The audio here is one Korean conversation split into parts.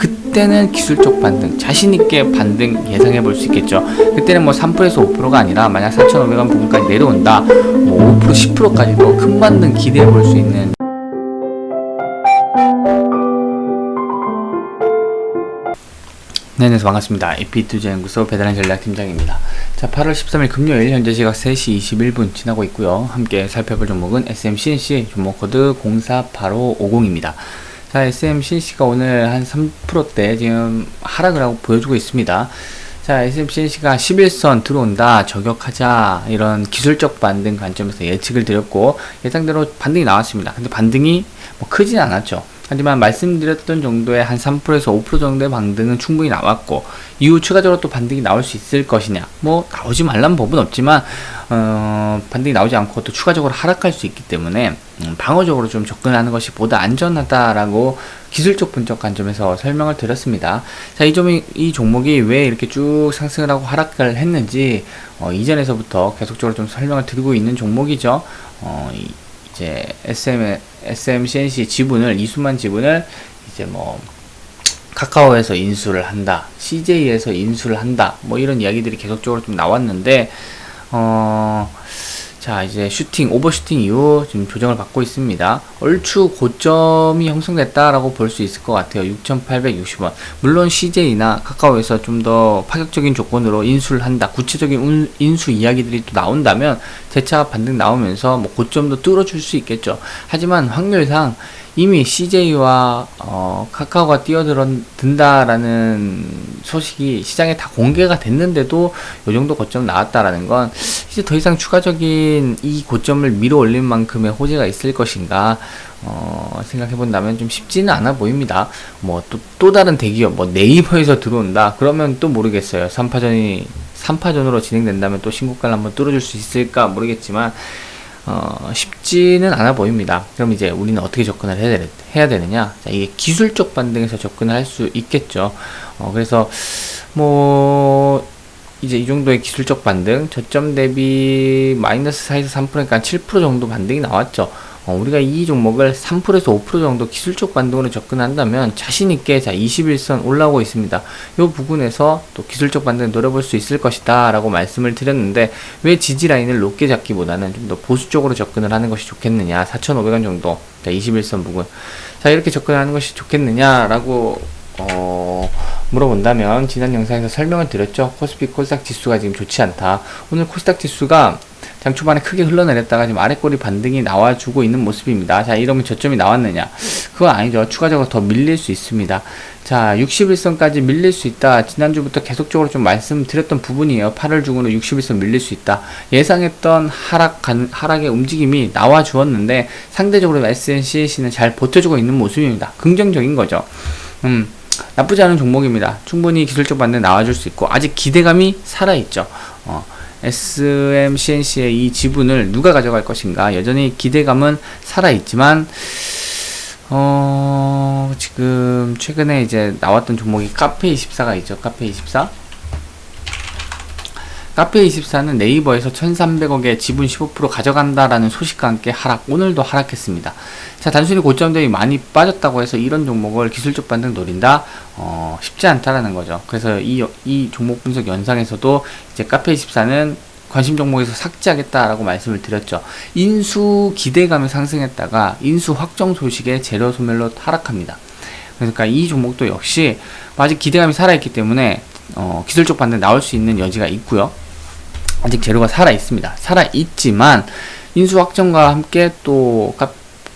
그때는 기술적 반등, 자신있게 반등 예상해 볼 수 있겠죠. 그때는 뭐 3%에서 5%가 아니라 만약 4,500원 부분까지 내려온다, 뭐 5%, 10%까지도 큰 반등 기대해 볼 수 있는 네, 네, 반갑습니다. 에피투자연구소 배달한 전략팀장입니다. 자, 8월 13일 금요일 현재 시각 3시 21분 지나고 있고요. 함께 살펴볼 종목은 SMCNC 종목 코드 048550입니다. 자, SMCNC가 오늘 한 3%대 지금 하락을 하고 보여주고 있습니다. 자, SMCNC가 11선 들어온다, 저격하자, 이런 기술적 반등 관점에서 예측을 드렸고, 예상대로 반등이 나왔습니다. 근데 반등이 뭐 크진 않았죠. 하지만 말씀드렸던 정도의 한 3%에서 5% 정도의 반등은 충분히 나왔고 이후 추가적으로 또 반등이 나올 수 있을 것이냐 뭐 나오지 말란 법은 없지만 어, 반등이 나오지 않고 또 추가적으로 하락할 수 있기 때문에 음, 방어적으로 좀 접근하는 것이 보다 안전하다라고 기술적 분석 관점에서 설명을 드렸습니다. 자, 이 점이 이 종목이 왜 이렇게 쭉 상승을 하고 하락을 했는지 어, 이전에서부터 계속적으로 좀 설명을 드리고 있는 종목이죠. 어, 이, 이제 SM, SMCNC 지분을, 이수만 지분을 이제 뭐, 카카오에서 인수를 한다, CJ에서 인수를 한다, 뭐 이런 이야기들이 계속적으로 좀 나왔는데, 어, 자, 이제 슈팅, 오버슈팅 이후 지금 조정을 받고 있습니다. 얼추 고점이 형성됐다라고 볼 수 있을 것 같아요. 6,860원. 물론 CJ나 카카오에서 좀 더 파격적인 조건으로 인수를 한다. 구체적인 인수 이야기들이 또 나온다면 재차 반등 나오면서 뭐 고점도 뚫어줄 수 있겠죠. 하지만 확률상 이미 CJ와 어, 카카오가 뛰어든다라는 소식이 시장에 다 공개가 됐는데도 이 정도 고점 나왔다라는 건 이제 더 이상 추가적인 이 고점을 밀어 올릴 만큼의 호재가 있을 것인가 어, 생각해 본다면 좀 쉽지는 않아 보입니다. 뭐또 또 다른 대기업 뭐 네이버에서 들어온다 그러면 또 모르겠어요. 3파전이 3파전으로 진행된다면 또 신고가를 한번 뚫어줄 수 있을까 모르겠지만 어, 쉽지는 않아 보입니다. 그럼 이제 우리는 어떻게 접근을 해야, 되느냐? 자, 이게 기술적 반등에서 접근을 할 수 있겠죠. 어, 그래서 뭐 이제 이 정도의 기술적 반등, 저점 대비 마이너스 4에서 3%니까 그러니까 7% 정도 반등이 나왔죠. 어, 우리가 이 종목을 3%에서 5% 정도 기술적 반등으로 접근한다면 자신있게 자 21선 올라오고 있습니다. 이 부분에서 또 기술적 반등 노려볼 수 있을 것이다 라고 말씀을 드렸는데 왜 지지 라인을 높게 잡기보다는 좀 더 보수적으로 접근을 하는 것이 좋겠느냐. 4,500원 정도. 자 21선 부분 자 이렇게 접근하는 것이 좋겠느냐 라고 어, 물어본다면 지난 영상에서 설명을 드렸죠. 코스피 코스닥 지수가 지금 좋지 않다. 오늘 코스닥 지수가 장 초반에 크게 흘러내렸다가 지금 아래꼬리 반등이 나와주고 있는 모습입니다. 자, 이러면 저점이 나왔느냐? 그건 아니죠. 추가적으로 더 밀릴 수 있습니다. 자, 61선까지 밀릴 수 있다. 지난주부터 계속적으로 좀 말씀드렸던 부분이에요. 8월 중으로 61선 밀릴 수 있다. 예상했던 하락, 하락의 움직임이 나와 주었는데 상대적으로 SNCC는 잘 버텨주고 있는 모습입니다. 긍정적인 거죠. 음. 나쁘지 않은 종목입니다. 충분히 기술적 반등 나와줄 수 있고 아직 기대감이 살아있죠. 어, SMCNC의 이 지분을 누가 가져갈 것인가? 여전히 기대감은 살아있지만 어 지금 최근에 이제 나왔던 종목이 카페24가 있죠. 카페24 카페24는 네이버에서 1300억의 지분 15% 가져간다라는 소식과 함께 하락 오늘도 하락했습니다 자 단순히 고점 대비 많이 빠졌다고 해서 이런 종목을 기술적 반등 노린다 어, 쉽지 않다라는 거죠 그래서 이, 이 종목 분석 연상에서도 이제 카페24는 관심 종목에서 삭제하겠다라고 말씀을 드렸죠. 인수 기대감이 상승했다가 인수 확정 소식에 재료 소멸로 하락합니다. 그러니까 이 종목도 역시 아직 기대감이 살아있기 때문에 어, 기술적 반등 나올 수 있는 여지가 있고요. 아직 재료가 살아 있습니다. 살아 있지만 인수 확정과 함께 또 카,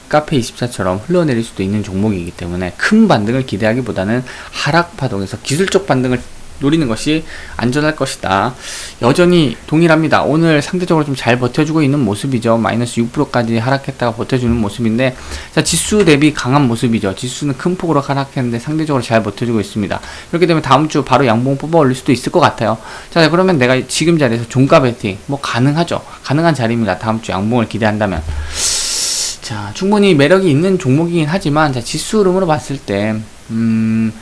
카페 24처럼 흘러내릴 수도 있는 종목이기 때문에 큰 반등을 기대하기보다는 하락 파동에서 기술적 반등을 노리는 것이 안전할 것이다. 여전히 동일합니다. 오늘 상대적으로 좀 잘 버텨주고 있는 모습이죠. 마이너스 6%까지 하락했다가 버텨주는 모습인데, 자, 지수 대비 강한 모습이죠. 지수는 큰 폭으로 하락했는데 상대적으로 잘 버텨주고 있습니다. 이렇게 되면 다음 주 바로 양봉 뽑아 올릴 수도 있을 것 같아요. 자, 그러면 내가 지금 자리에서 종가 베팅, 뭐 가능하죠. 가능한 자리입니다. 다음 주 양봉을 기대한다면. 자, 충분히 매력이 있는 종목이긴 하지만, 자, 지수 흐름으로 봤을 때, 음,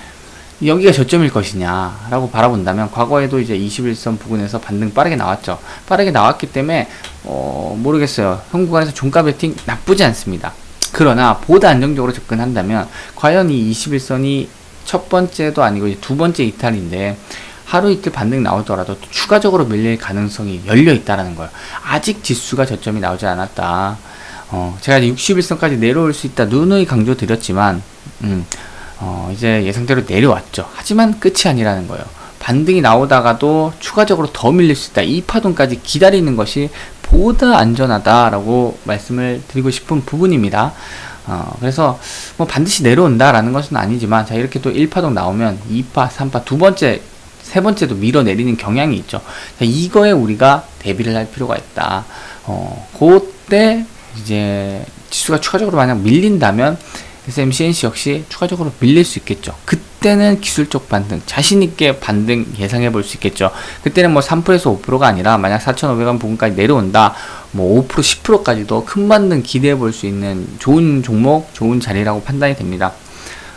여기가 저점일 것이냐 라고 바라본다면 과거에도 이제 21선 부근에서 반등 빠르게 나왔죠 빠르게 나왔기 때문에 어 모르겠어요 현 구간에서 종가 베팅 나쁘지 않습니다 그러나 보다 안정적으로 접근한다면 과연 이 21선이 첫 번째도 아니고 이제 두 번째 이탈인데 하루 이틀 반등 나오더라도 또 추가적으로 밀릴 가능성이 열려 있다라는 거예요. 아직 지수가 저점이 나오지 않았다. 어, 제가 61선까지 내려올 수 있다 누누이 강조 드렸지만, 음, 어, 이제 예상대로 내려왔죠. 하지만 끝이 아니라는 거예요. 반등이 나오다가도 추가적으로 더 밀릴 수 있다. 이 파동까지 기다리는 것이 보다 안전하다라고 말씀을 드리고 싶은 부분입니다. 어, 그래서 뭐 반드시 내려온다라는 것은 아니지만 자 이렇게 또 1파동 나오면 2파, 3파 두 번째 세 번째도 밀어내리는 경향이 있죠. 자, 이거에 우리가 대비를 할 필요가 있다. 어, 그때 이제 지수가 추가적으로 만약 밀린다면 SMCNC 역시 추가적으로 밀릴 수 있겠죠. 그때는 기술적 반등, 자신있게 반등 예상해 볼 수 있겠죠. 그때는 뭐 3%에서 5%가 아니라 만약 4,500원 부분까지 내려온다, 뭐 5%, 10%까지도 큰 반등 기대해 볼 수 있는 좋은 종목, 좋은 자리라고 판단이 됩니다.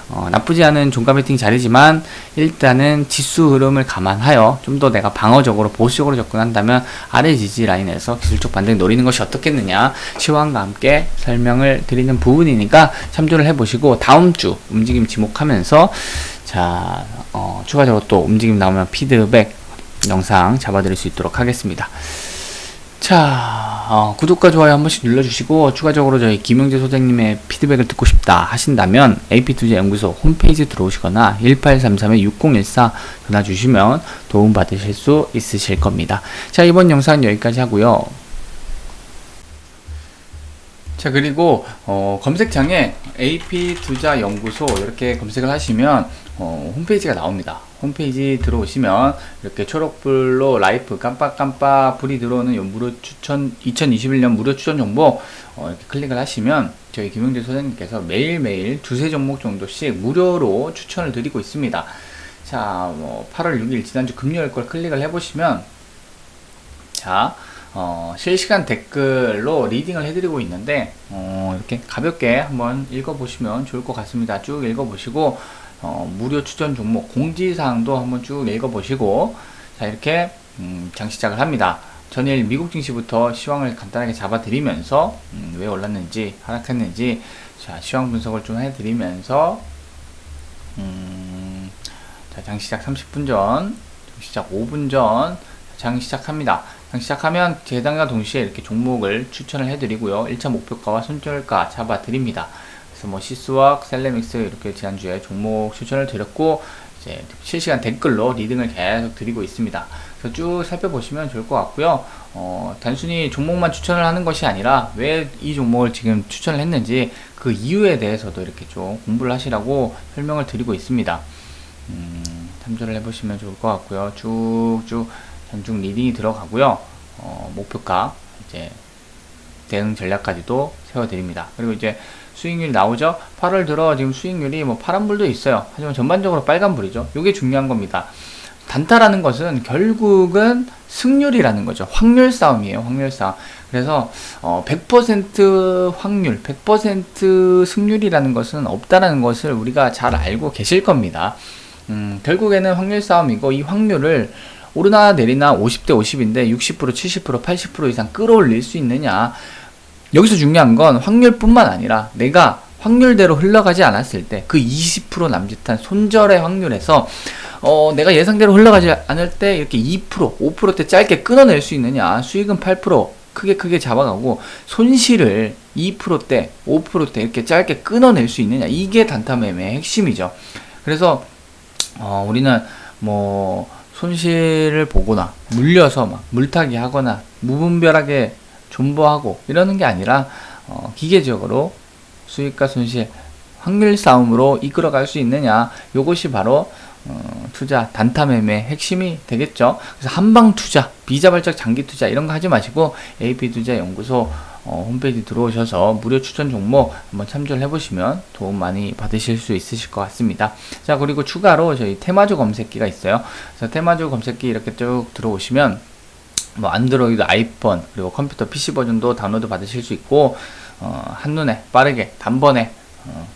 어, 나쁘지 않은 종가 베팅 자리지만 일단은 지수 흐름을 감안하여 좀 더 내가 방어적으로 보수적으로 접근한다면 아래 지지 라인에서 기술적 반등 노리는 것이 어떻겠느냐 시황과 함께 설명을 드리는 부분이니까 참조를 해보시고 다음 주 움직임 지목하면서 자 어, 추가적으로 또 움직임 나오면 피드백 영상 잡아드릴 수 있도록 하겠습니다. 자, 어, 구독과 좋아요 한 번씩 눌러주시고, 추가적으로 저희 김영재 소장님의 피드백을 듣고 싶다 하신다면, AP투자 연구소 홈페이지 들어오시거나, 1833-6014 전화 주시면 도움받으실 수 있으실 겁니다. 자, 이번 영상은 여기까지 하고요 자, 그리고, 어, 검색창에 AP투자연구소 이렇게 검색을 하시면, 어, 홈페이지가 나옵니다. 홈페이지 들어오시면 이렇게 초록불로 라이프 깜빡깜빡 불이 들어오는 요 무료 추천 2021년 무료 추천 정보 어, 이렇게 클릭을 하시면 저희 김영재 소장님께서 매일매일 두세 종목 정도씩 무료로 추천을 드리고 있습니다. 자, 뭐 8월 6일 지난주 금요일 걸 클릭을 해보시면 자, 어, 실시간 댓글로 리딩을 해드리고 있는데 어, 이렇게 가볍게 한번 읽어보시면 좋을 것 같습니다. 쭉 읽어보시고 어, 무료 추천 종목 공지사항도 한번 쭉 읽어보시고 자 이렇게 음, 장 시작을 합니다. 전일 미국 증시부터 시황을 간단하게 잡아드리면서 음, 왜 올랐는지 하락했는지 자 시황 분석을 좀 해드리면서 음, 자, 장 시작 30분 전, 장 시작 5분 전, 장 시작합니다. 장 시작하면 재단과 동시에 이렇게 종목을 추천을 해드리고요. 1차 목표가와 손절가 잡아드립니다. 그래서 뭐 시스웍, 셀레믹스 이렇게 지난주에 종목 추천을 드렸고 이제 실시간 댓글로 리딩을 계속 드리고 있습니다. 그래서 쭉 살펴보시면 좋을 것 같고요. 어, 단순히 종목만 추천을 하는 것이 아니라 왜 이 종목을 지금 추천을 했는지 그 이유에 대해서도 이렇게 좀 공부를 하시라고 설명을 드리고 있습니다. 음, 참조를 해보시면 좋을 것 같고요. 쭉쭉 전중 리딩이 들어가고요. 어, 목표가 이제 대응 전략까지도 세워드립니다. 그리고 이제 수익률이 나오죠. 8월 들어 지금 수익률이 뭐 파란불도 있어요. 하지만 전반적으로 빨간불이죠. 이게 중요한 겁니다. 단타라는 것은 결국은 승률이라는 거죠. 확률 싸움이에요. 확률 싸움. 그래서 어, 100% 확률, 100% 승률이라는 것은 없다라는 것을 우리가 잘 알고 계실 겁니다. 음, 결국에는 확률 싸움이고 이 확률을 오르나 내리나 50대 50인데 60%, 70%, 80% 이상 끌어올릴 수 있느냐. 여기서 중요한 건 확률뿐만 아니라 내가 확률대로 흘러가지 않았을 때 그 20% 남짓한 손절의 확률에서 어, 내가 예상대로 흘러가지 않을 때 이렇게 2%, 5%대 짧게 끊어낼 수 있느냐. 수익은 8% 크게 크게 잡아가고 손실을 2%대, 5%대 이렇게 짧게 끊어낼 수 있느냐. 이게 단타 매매의 핵심이죠. 그래서 어, 우리는 뭐 손실을 보거나 물려서 막 물타기 하거나 무분별하게 존버하고 이러는 게 아니라 어, 기계적으로 수익과 손실 확률 싸움으로 이끌어갈 수 있느냐 요것이 바로 어, 투자 단타 매매 핵심이 되겠죠. 그래서 한방 투자, 비자발적 장기 투자 이런 거 하지 마시고 AP 투자 연구소 어, 홈페이지 들어오셔서 무료 추천 종목 한번 참조를 해보시면 도움 많이 받으실 수 있으실 것 같습니다. 자 그리고 추가로 저희 테마주 검색기가 있어요. 그래서 테마주 검색기 이렇게 쭉 들어오시면 뭐 안드로이드, 아이폰 그리고 컴퓨터 PC 버전도 다운로드 받으실 수 있고 어, 한눈에 빠르게 단번에 어,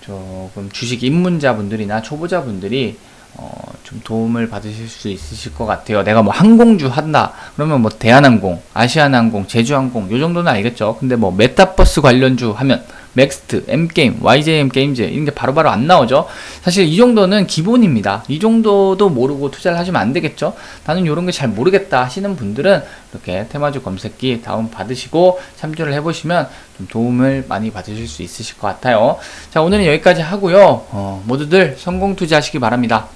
조금 주식 입문자분들이나 초보자분들이 어, 좀 도움을 받으실 수 있으실 것 같아요. 내가 뭐 항공주 한다. 그러면 뭐 대한항공, 아시아나항공, 제주항공 요 정도는 알겠죠. 근데 뭐 메타버스 관련주 하면 맥스트, M게임, YJM 게임즈 이런 게 바로바로 안 나오죠. 사실 이 정도는 기본입니다. 이 정도도 모르고 투자를 하시면 안 되겠죠. 나는 이런 게 잘 모르겠다 하시는 분들은 이렇게 테마주 검색기 다운 받으시고 참조를 해보시면 좀 도움을 많이 받으실 수 있으실 것 같아요. 자 오늘은 여기까지 하고요. 어, 모두들 성공 투자하시기 바랍니다.